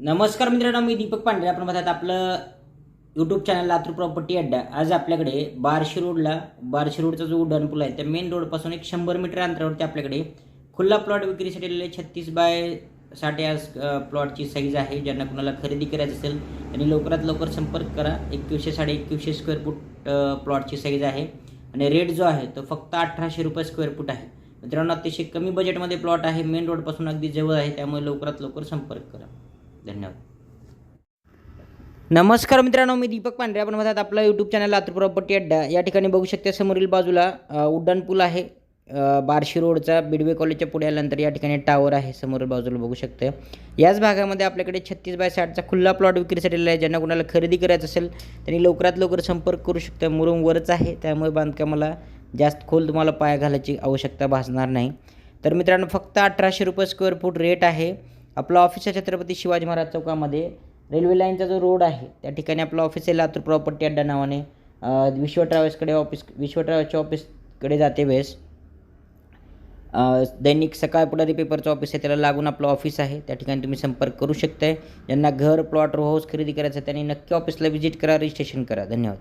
नमस्कार मित्रांनो मी दीपक पांढरे. आपण बघतात आपलं यूट्यूब चॅनल लातूर प्रॉपर्टी अड्डा. आज आपल्याकडे बार्शी रोडला बार्शी रोडचा जो उड्डाण पूल आहे त्या मेन रोडपासून एक शंभर मीटर अंतरावरती आपल्याकडे खुल्ला प्लॉट विक्रीसाठी आलेले छत्तीस बाय साठ या प्लॉटची साईज आहे ज्यांना कुणाला खरेदी करायचं असेल त्यांनी लवकरात लवकर संपर्क करा. एकवीसशे साडे एकवीसशे स्क्वेअर फूट प्लॉटची साईज आहे. आणि रेट जो आहे तो फक्त अठराशे रुपये स्क्वेअर फूट आहे. मित्रांनो अतिशय कमी बजेटमध्ये प्लॉट आहे. मेन रोडपासून अगदी जवळ आहे त्यामुळे लवकरात लवकर संपर्क करा. धन्यवाद. नमस्कार मित्रांनो मी दीपक पांढरे. आपण म्हणतात आपला यूट्यूब चॅनल लातूर प्रॉपर्टी अड्डा. या ठिकाणी बघू शकते समोरील बाजूला उड्डाणपूल उड्डाण पूल आहे. बार्शी रोडचा बिडवे कॉलेजच्या पुढे आल्यानंतर या ठिकाणी टावर आहे. समोरील बाजूला बघू शकते. याच भागामध्ये आपल्याकडे छत्तीस बाय साठचा खुल्ला प्लॉट विक्रीसाठी आहे. ज्यांना कुणाला खरेदी करायचं असेल त्यांनी लवकरात लवकर संपर्क करू शकता. मुरुम वरच आहे. त्यामुळे बांधकामाला जास्त खोल तुम्हाला पाया घालायची आवश्यकता भासणार नाही. तर मित्रांनो फक्त अठराशे रुपये स्क्वेअर फूट रेट आहे. आपलं ऑफिस आहे छत्रपती शिवाजी महाराज चौकामध्ये. रेल्वे लाईनचा जो रोड आहे त्या ठिकाणी आपलं ऑफिस आहे लातूर प्रॉपर्टी अड्डा नावाने. विश्व ट्रॅव्हल्सकडे ऑफिस विश्व ट्रॅव्हल्सच्या ऑफिसकडे जाते वेळेस. दैनिक सकाळ पुढारी पेपरचं ऑफिस आहे त्याला लागून आपलं ऑफिस आहे. त्या ठिकाणी तुम्ही संपर्क करू शकताय. ज्यांना घर प्लॉट रो हाऊस खरेदी करायचं त्यांनी नक्की ऑफिसला व्हिजिट करा रजिस्ट्रेशन करा. धन्यवाद.